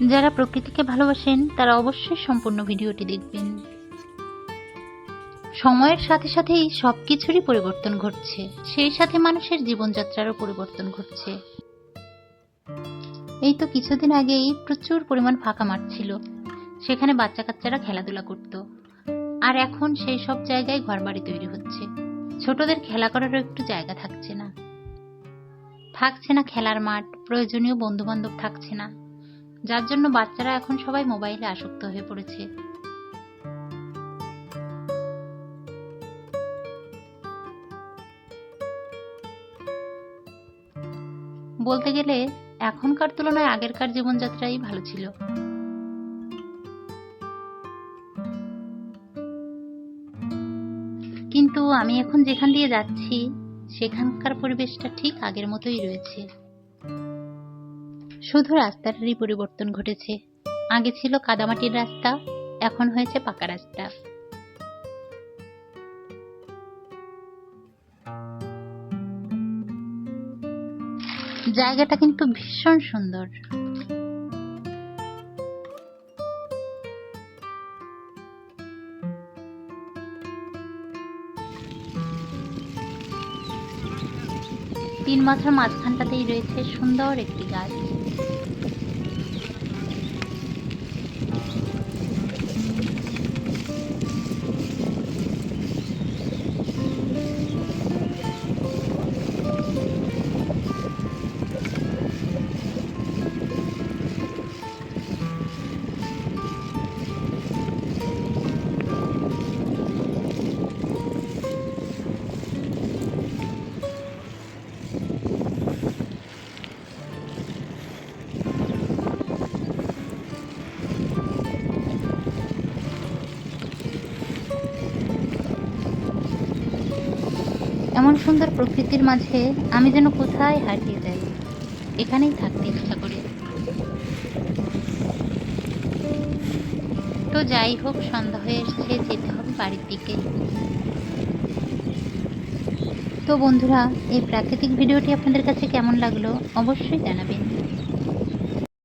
যারা প্রকৃতিকে ভালোবাসেন, তারা অবশ্যই সম্পূর্ণ ভিডিওটি দেখবেন। সময়ের সাথে সাথেই সব কিছুরই পরিবর্তন ঘটছে। সেই সাথে মানুষের জীবনযাত্রারও পরিবর্তন ঘটছে। এই তো কিছুদিন আগেই প্রচুর পরিমাণ ফাঁকা মাঠ ছিল। সেখানে বাচ্চা কাচ্চারা খেলাধুলা করত। আর এখন সেই সব জায়গায় ঘরবাড়ি তৈরি হচ্ছে। ছোটদের খেলা করারও একটু জায়গা থাকছে না। থাকছে না খেলার মাঠ, প্রয়োজনীয় বন্ধু বান্ধব থাকছে না। যার জন্য বাচ্চারা এখন সবাই মোবাইলে আসক্ত হয়ে পড়েছে। বলতে গেলে, এখনকার তুলনায় আগেরকার জীবনযাত্রাই ভালো ছিল। কিন্তু আমি এখন যেখান দিয়ে যাচ্ছি, সেখানকার পরিবেশটা ঠিক আগের মতোই রয়েছে। শুধু রাস্তাটারই পরিবর্তন ঘটেছে। আগে ছিল কাদামাটির রাস্তা, এখন হয়েছে পাকা রাস্তা। জায়গাটা কিন্তু ভীষণ সুন্দর। তিন মাথার মাঝখানটাতেই রয়েছে সুন্দর একটি গাছ। এমন সুন্দর প্রকৃতির মাঝে আমি যেন কোথায় হারিয়ে যাই, এখানেই থাকতে ইচ্ছা করি। তো যাই হোক, সন্ধ্যা হয়ে এসছে, যেতে হবে বাড়ির দিকে। তো বন্ধুরা, এই প্রাকৃতিক ভিডিওটি আপনাদের কাছে কেমন লাগল অবশ্যই জানাবেন।